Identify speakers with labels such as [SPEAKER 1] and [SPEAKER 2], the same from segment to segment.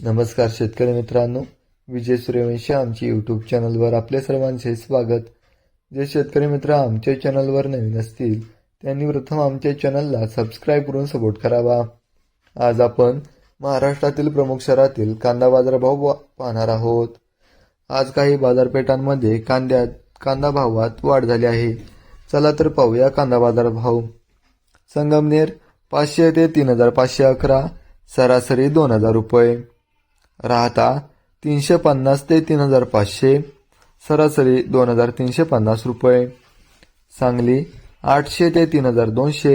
[SPEAKER 1] नमस्कार शेतकरी मित्रांनो विजय सूर्यवंशी आमची यूट्यूब चॅनलवर आपले सर्वांचे स्वागत. जे शेतकरी मित्र आमच्या चॅनलवर नवीन असतील त्यांनी प्रथम आमच्या चॅनलला सबस्क्राईब करून सपोर्ट करावा. आज आपण महाराष्ट्रातील प्रमुख शहरातील कांदा बाजारभाव पाहणार आहोत. आज काही बाजारपेठांमध्ये कांद्यात कांदा भावात वाढ झाली आहे. चला तर पाहूया कांदा बाजार भाव संगमनेर पाचशे ते तीन हजार पाचशे अकरा सरासरी दोन हजार रुपये. राहता तीनशे पन्नास ते तीन हजार पाचशे सरासरी दोन हजार तीनशे पन्नास रुपये. सांगली आठशे ते तीन हजार दोनशे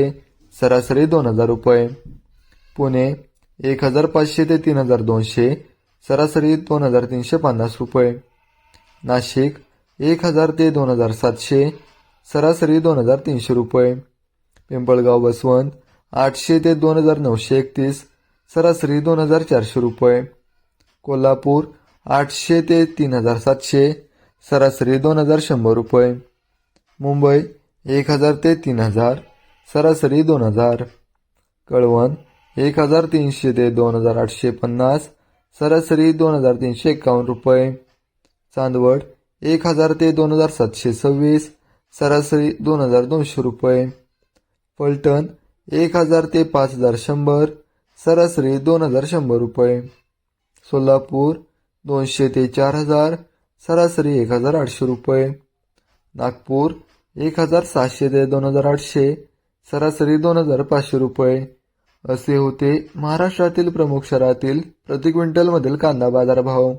[SPEAKER 1] सरासरी दोन हजार रुपये. पुणे एक हजार पाचशे ते तीन हजार दोनशे सरासरी दोन हजार तीनशे पन्नास रुपये. नाशिक एक हजार ते दोन हजार सातशे सरासरी दोन हजार तीनशे रुपये. पिंपळगाव बसवंत आठशे ते दोन हजार नऊशे एकतीस सरासरी दोन हजार चारशे रुपये. कोल्हापूर आठशे ते तीन हजार सातशे सरासरी दोन हजार शंभर रुपये. मुंबई एक हजार ते तीन हजार सरासरी दोन हजार. कळवण एक हजार तीनशे ते दोन हजार आठशे पन्नास सरासरी दोन हजार तीनशे एकावन्न रुपये. चांदवड एक हजार ते दोन हजार सातशे सव्वीस सरासरी दोन हजार दोनशे रुपये. फलटण एक हजार ते पाच हजार शंभर सरासरी दोन हजार शंभर रुपये. सोलापूर दोनशे ते चार हजार सरासरी एक हजार आठशे रुपये. नागपूर एक हजार सहाशे ते दोन हजार आठशे सरासरी दोन हजार पाचशे रुपये. असे होते महाराष्ट्रातील प्रमुख शहरातील प्रति क्विंटलमधील कांदा बाजार भाव